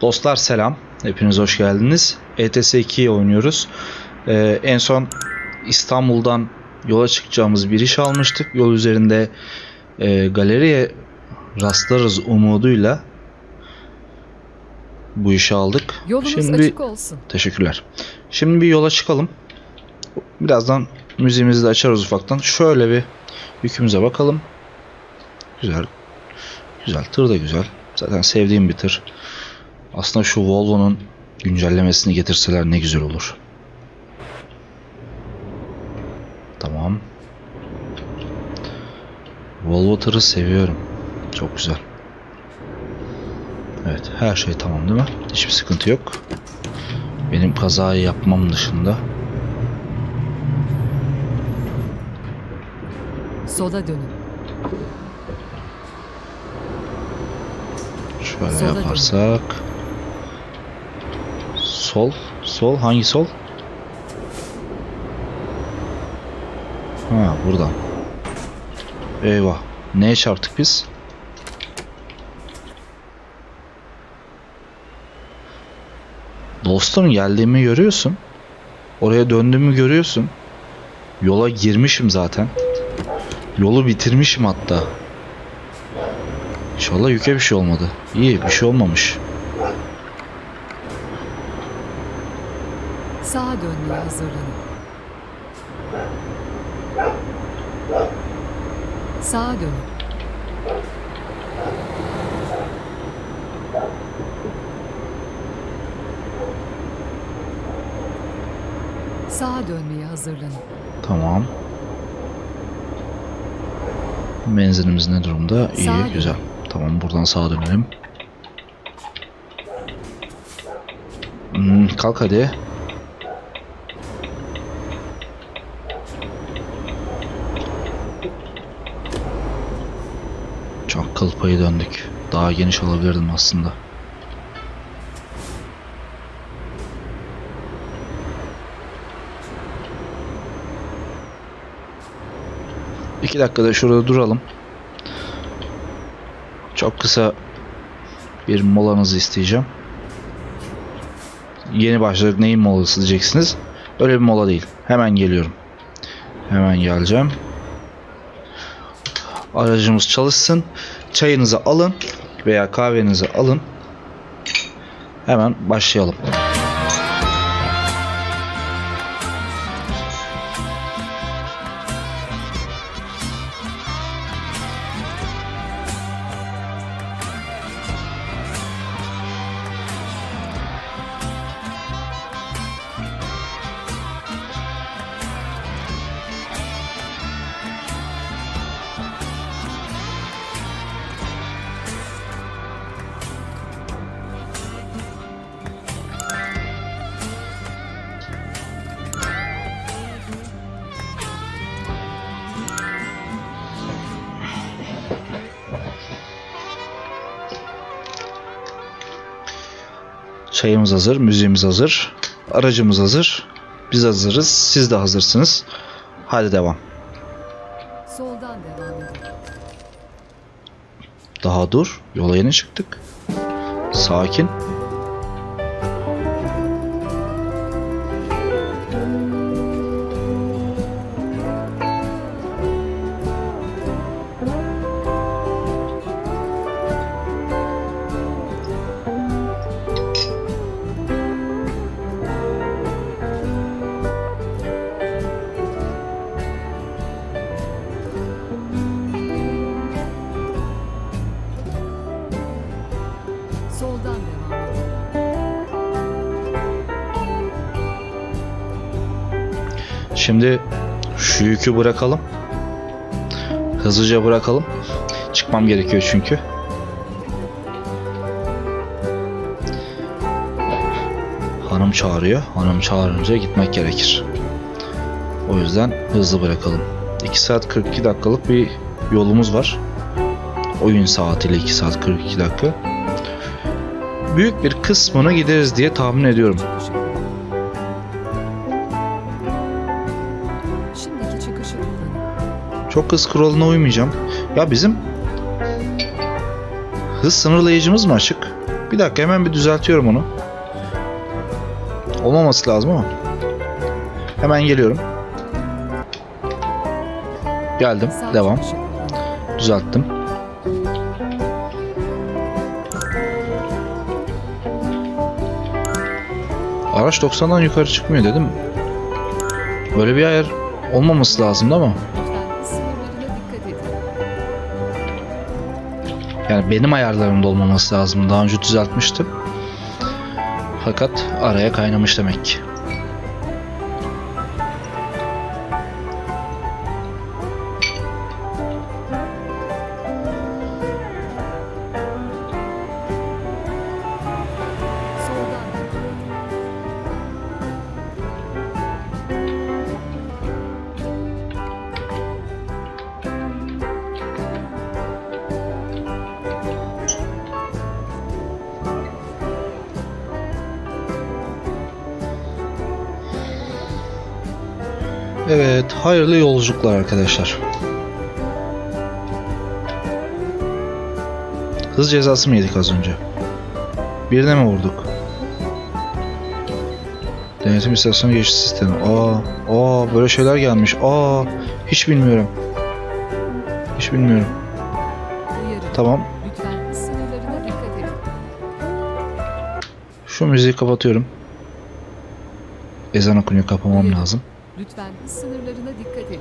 Dostlar selam. Hepiniz hoş geldiniz. ETS 2'yi oynuyoruz. Ee, en son İstanbul'dan yola çıkacağımız bir iş almıştık. Yol üzerinde e, galeriye rastlarız umuduyla bu işi aldık. Yolunuz Şimdi açık olsun. teşekkürler. Şimdi bir yola çıkalım. Birazdan müziğimizi de açarız ufaktan. Şöyle bir yükümüze bakalım. Güzel. Güzel. Tır da güzel. Zaten sevdiğim bir tır. Aslında şu Volvo'nun güncellemesini getirseler ne güzel olur. Tamam. Volvo tırı seviyorum. Çok güzel. Evet, her şey tamam değil mi? Hiçbir sıkıntı yok. Benim kazayı yapmam dışında. Sola dönün. Şöyle Sola yaparsak. Sol, sol hangi sol? Ha buradan. Eyvah. Neye çarptık biz? Dostum geldiğimi görüyorsun. Oraya döndüğümü görüyorsun. Yola girmişim zaten. Yolu bitirmişim hatta. İnşallah yüke bir şey olmadı. İyi bir şey olmamış. Sağa dönmeye hazırlanın. Sağa dönün. Sağa dönmeye hazırlanın. Tamam. Benzinimiz ne durumda? İyi, Sağa güzel. Tamam buradan sağa dönelim. Hmm, kalk hadi. Çok kıl payı döndük. Daha geniş alabilirdim aslında. İki dakikada şurada duralım. Çok kısa bir molanızı isteyeceğim. Yeni başladık neyin molası diyeceksiniz. Öyle bir mola değil. Hemen geliyorum. Hemen geleceğim. Aracımız çalışsın. Çayınızı alın veya kahvenizi alın. Hemen başlayalım. Çayımız hazır, müziğimiz hazır, aracımız hazır. Biz hazırız, siz de hazırsınız. Hadi devam. Soldan devam edin. Daha dur, yola yeni çıktık. Sakin. Şimdi şu yükü bırakalım. Hızlıca bırakalım. Çıkmam gerekiyor çünkü. Hanım çağırıyor. Hanım çağırınca gitmek gerekir. O yüzden hızlı bırakalım. 2 saat 42 dakikalık bir yolumuz var. Oyun saatiyle 2 saat 42 dakika. Büyük bir kısmını gideriz diye tahmin ediyorum. Çok hız kuralına uymayacağım. Ya bizim hız sınırlayıcımız mı açık? Bir dakika hemen bir düzeltiyorum onu. Olmaması lazım ama. Hemen geliyorum. Geldim. Devam. Düzelttim. Araç 90'dan yukarı çıkmıyor dedim. Böyle bir ayar olmaması lazımdı ama. Yani benim ayarlarımda olmaması lazım. Daha önce düzeltmiştim. Fakat araya kaynamış demek ki. Hayırlı yolculuklar arkadaşlar. Hız cezası mı yedik az önce? Birine mi vurduk? Denetim istasyonu geçiş sistemi. Aa, aa böyle şeyler gelmiş. Aa, hiç bilmiyorum. Hiç bilmiyorum. Tamam, şu müziği kapatıyorum. Ezan okunuyor, kapamam lazım. Lütfen sınırlarına dikkat edin.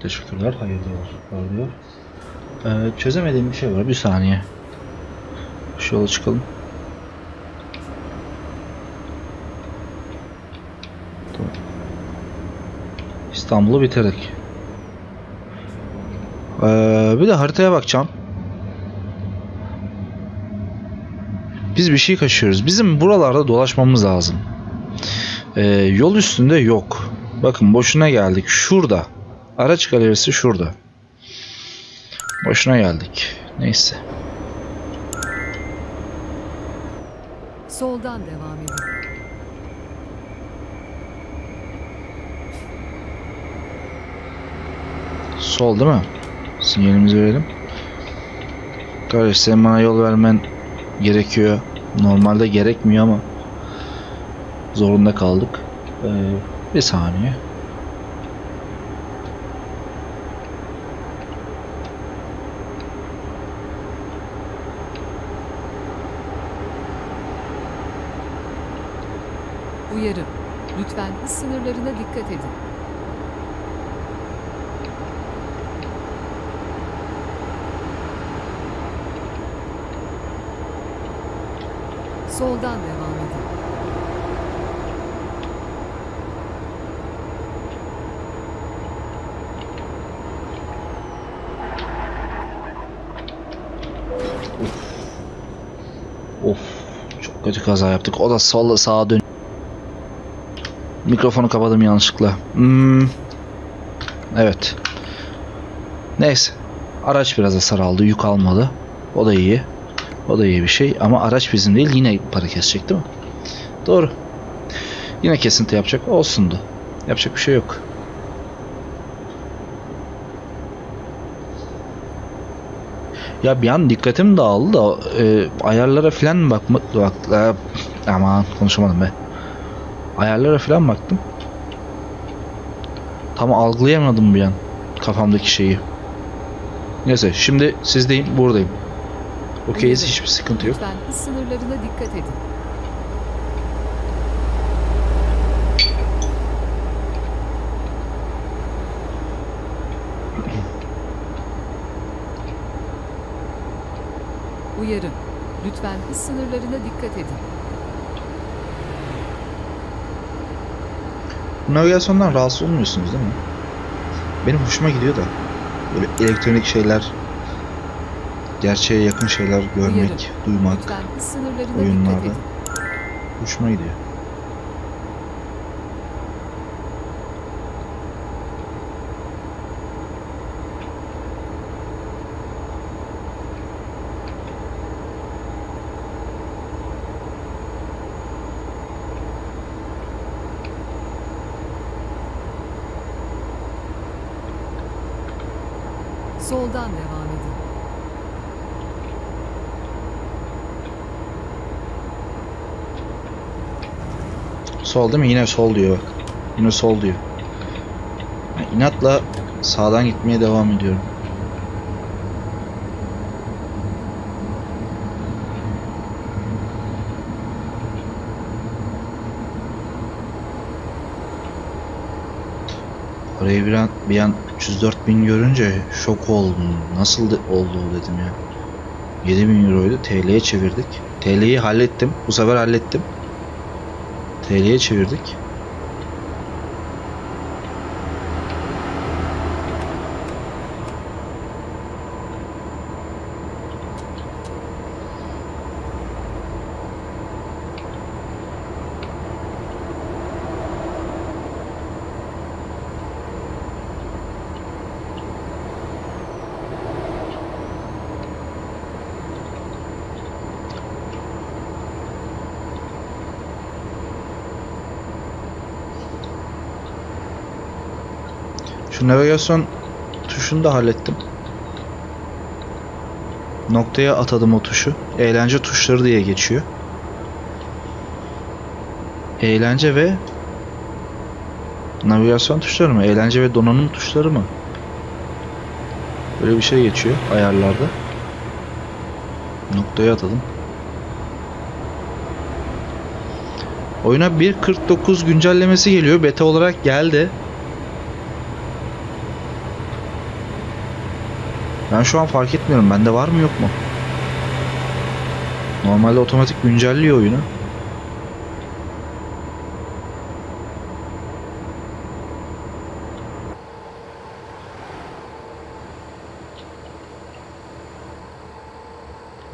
Teşekkürler, hayırlı diyor. Ee, çözemediğim bir şey var, bir saniye. Şu yola çıkalım. İstanbul'u bitirdik. Ee, bir de haritaya bakacağım. Biz bir şey kaçıyoruz. Bizim buralarda dolaşmamız lazım. Ee, yol üstünde yok. Bakın boşuna geldik. Şurada. Araç galerisi şurada. Boşuna geldik. Neyse. Soldan devam edin. Sol değil mi? Sinyalimizi verelim. Kardeş senin bana yol vermen gerekiyor. Normalde gerekmiyor ama zorunda kaldık. Ee, bir saniye. Uyarı. Lütfen sınırlarına dikkat edin. Soldan devam edin. Of. Çok kötü kaza yaptık. O da solla sağa dön. Mikrofonu kapadım yanlışlıkla. Hmm. Evet. Neyse. Araç biraz hasar aldı. Yük almadı. O da iyi. O da iyi bir şey. Ama araç bizim değil. Yine para kesecek değil mi? Doğru. Yine kesinti yapacak. Olsundu. Yapacak bir şey yok. Ya bir an dikkatim dağıldı da e, ayarlara falan bakma bak e, aman konuşamadım be. Ayarlara falan baktım. Tam algılayamadım bir an kafamdaki şeyi. Neyse şimdi sizdeyim buradayım. Okeyiz hiçbir sıkıntı yok. Lütfen hız sınırlarına dikkat edin. Uyarı. Lütfen hız sınırlarına dikkat edin. Navigasyondan rahatsız olmuyorsunuz değil mi? Benim hoşuma gidiyor da. Böyle elektronik şeyler, gerçeğe yakın şeyler görmek, Yürü. duymak oyunlarda hoşuma gidiyor. Soldan devam. Sol değil mi? Yine sol diyor bak. Yine sol diyor. Yani inatla sağdan gitmeye devam ediyorum. Orayı bir an, bir an 304 bin görünce şok oldum. Nasıl de, oldu dedim ya. 7 bin euroydu. TL'ye çevirdik. TL'yi hallettim. Bu sefer hallettim. TL'ye çevirdik. Şu navigasyon tuşunu da hallettim. Noktaya atadım o tuşu. Eğlence tuşları diye geçiyor. Eğlence ve navigasyon tuşları mı? Eğlence ve donanım tuşları mı? Böyle bir şey geçiyor ayarlarda. Noktaya atadım. Oyuna 1.49 güncellemesi geliyor. Beta olarak geldi. Ben şu an fark etmiyorum. Bende var mı yok mu? Normalde otomatik güncelliyor oyunu.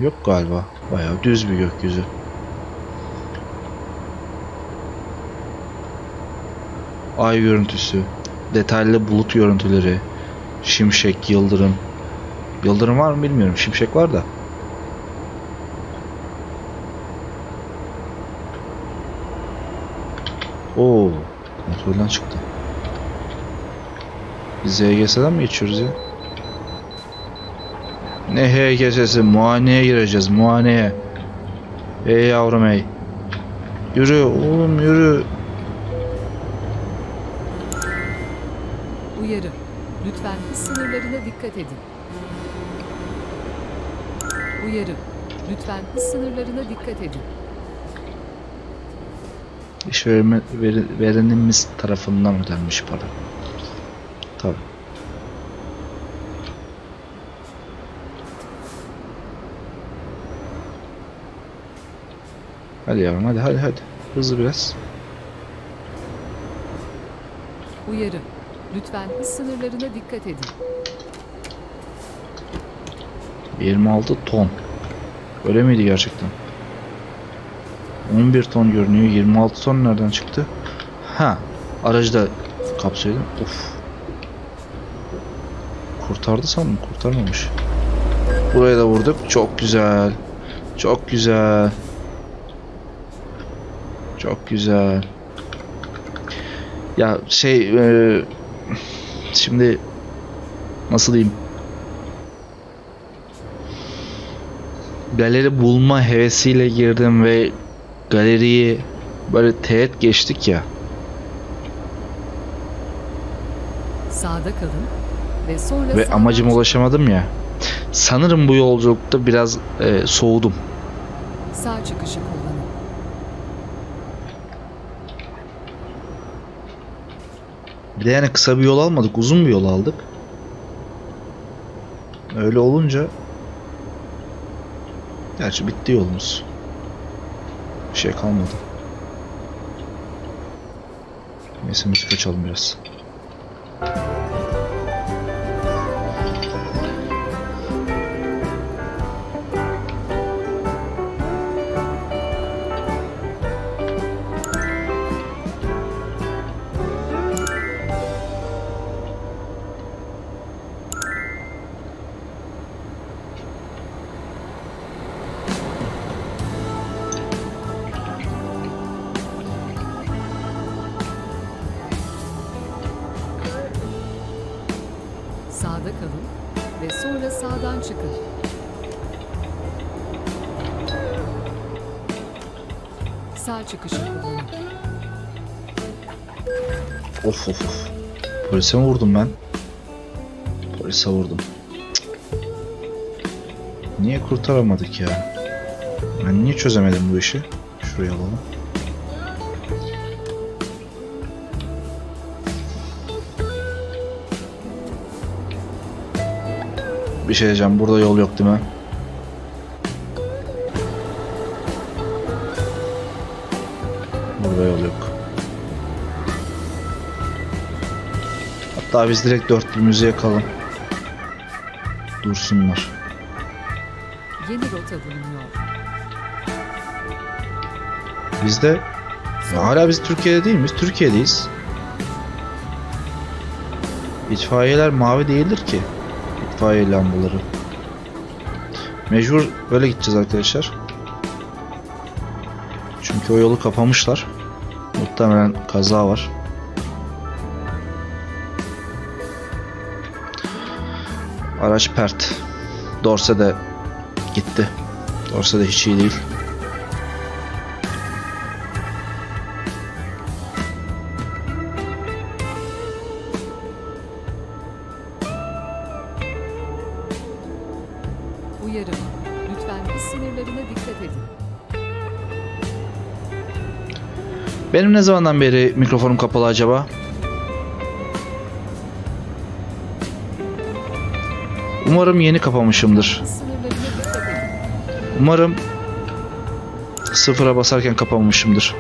Yok galiba. Bayağı düz bir gökyüzü. Ay görüntüsü, detaylı bulut görüntüleri, şimşek, yıldırım. Yıldırım var mı bilmiyorum. Şimşek var da. Oo, kontrolden çıktı. Biz HGS'den mi geçiyoruz ya? Ne HGS'si? Muayeneye gireceğiz. Muayeneye. Ey yavrum ey. Yürü oğlum yürü. Uyarı. Lütfen hız sınırlarına dikkat edin. Uyarı. Lütfen hız sınırlarına dikkat edin. İşverme, veri- verenimiz tarafından ödenmiş para. Tabi. Hadi yavrum hadi hadi hadi. Hızlı biraz. Uyarı. Lütfen hız sınırlarına dikkat edin. 26 ton. Öyle miydi gerçekten? 11 ton görünüyor. 26 ton nereden çıktı? Ha, aracı da kapsaydı. Of. Kurtardı sandım. Kurtarmamış. Buraya da vurduk. Çok güzel. Çok güzel. Çok güzel. Ya şey e, şimdi nasıl diyeyim? Galeri bulma hevesiyle girdim ve galeriyi böyle teğet geçtik ya. Sağda kalın ve sonra Ve amacıma ulaşamadım ya. Sanırım bu yolculukta biraz e, soğudum. Sağ çıkışı kullanın. Bir de yani kısa bir yol almadık, uzun bir yol aldık. Öyle olunca Gerçi bitti yolumuz. Bir şey kalmadı. Neyse müzik açalım biraz. Sağ çıkışı. Of of of. Polise mi vurdum ben? Polise vurdum. Cık. Niye kurtaramadık ya? Ben niye çözemedim bu işi? Şuraya alalım. Bir şey diyeceğim. Burada yol yok değil mi? Hatta biz direkt dörtlüğümüzü yakalım. Dursunlar. Yeni rota bulunuyor. Biz de ya hala biz Türkiye'de değil miyiz? Türkiye'deyiz. İtfaiyeler mavi değildir ki. İtfaiye lambaları. Mecbur böyle gideceğiz arkadaşlar. Çünkü o yolu kapamışlar. Muhtemelen kaza var. Araç pert. Dorse de gitti. Dorse de hiç iyi değil. Uyarım. Lütfen sınırlarına dikkat edin. Benim ne zamandan beri mikrofonum kapalı acaba? Umarım yeni kapamışımdır. Umarım sıfıra basarken kapamışımdır.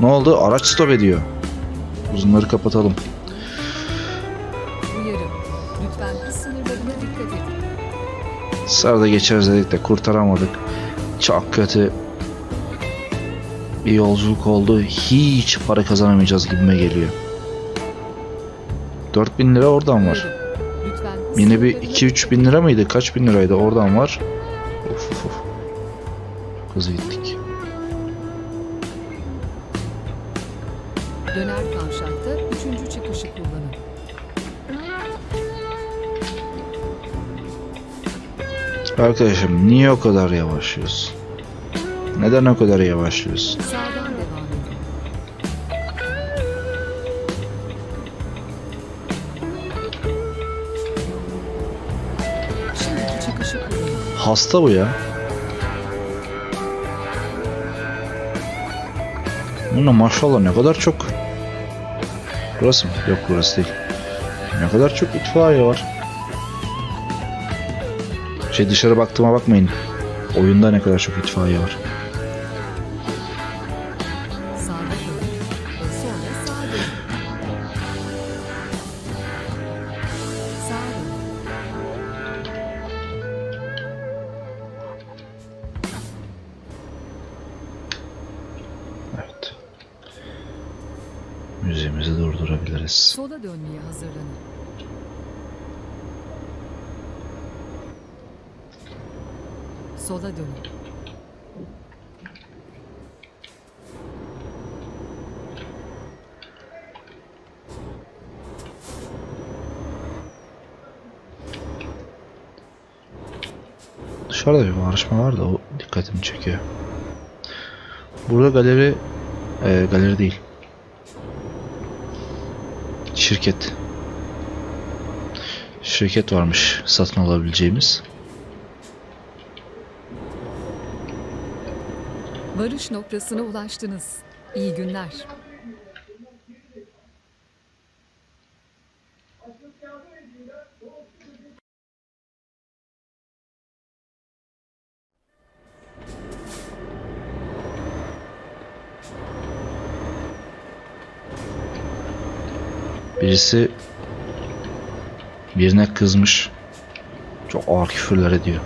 Ne oldu? Araç stop ediyor. Uzunları kapatalım. Sırada geçeriz dedik de kurtaramadık. Çok kötü bir yolculuk oldu. Hiç para kazanamayacağız gibime geliyor. 4000 lira oradan var. Yine bir sınırlarına 2-3 bin lira mıydı? Kaç bin liraydı? Oradan var. Of of of. Çok hızlı gittik. Döner kavşakta üçüncü çıkışı kullanın. Arkadaşım niye o kadar yavaşlıyorsun? Neden o kadar yavaşlıyorsun? Sağdan Hasta bu ya. Buna maşallah ne kadar çok. Burası mı? Yok burası değil. Ne kadar çok itfaiye var. Şey dışarı baktığıma bakmayın. Oyunda ne kadar çok itfaiye var. Müziğimizi durdurabiliriz. Sola dönmeye hazırlanın. Sola dönün. Dışarıda bir barışma var da o dikkatimi çekiyor. Burada galeri e, galeri değil. Şirket. Şirket varmış satın alabileceğimiz. Varış noktasına ulaştınız. İyi günler. Birisi birine kızmış. Çok ağır küfürler ediyor.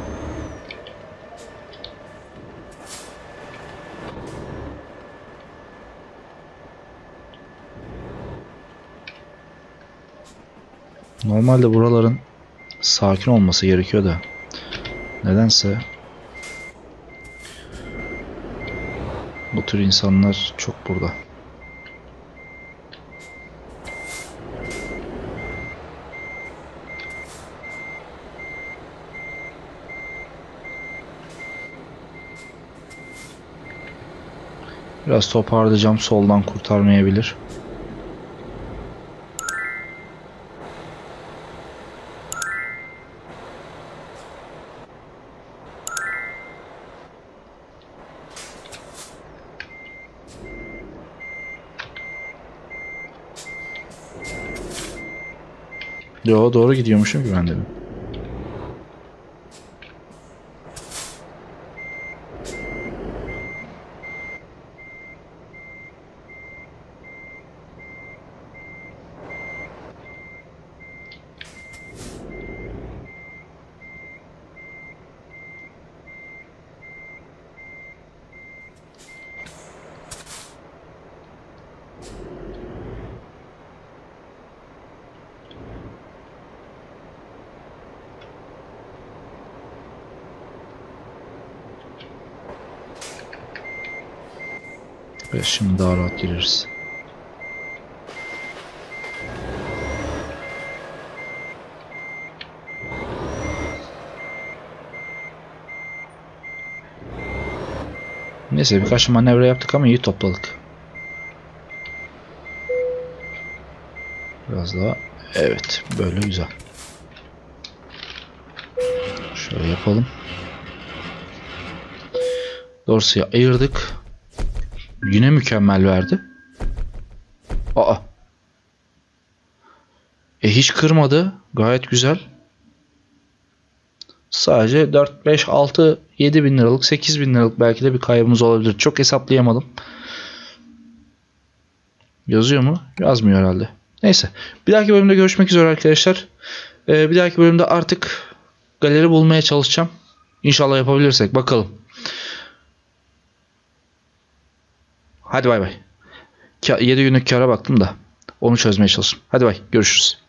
Normalde buraların sakin olması gerekiyor da nedense bu tür insanlar çok burada. Biraz toparlayacağım. Soldan kurtarmayabilir. Yo doğru gidiyormuşum ki ben de. Ve şimdi daha rahat gireriz. Neyse birkaç manevra yaptık ama iyi topladık. Biraz daha. Evet böyle güzel. Şöyle yapalım. Dorsayı ayırdık. Yine mükemmel verdi. Aa. E hiç kırmadı. Gayet güzel. Sadece 4, 5, 6, 7 bin liralık, 8 bin liralık belki de bir kaybımız olabilir. Çok hesaplayamadım. Yazıyor mu? Yazmıyor herhalde. Neyse. Bir dahaki bölümde görüşmek üzere arkadaşlar. Ee, bir dahaki bölümde artık galeri bulmaya çalışacağım. İnşallah yapabilirsek. Bakalım. Hadi bay bay. 7 günlük kara baktım da onu çözmeye çalıştım. Hadi bay görüşürüz.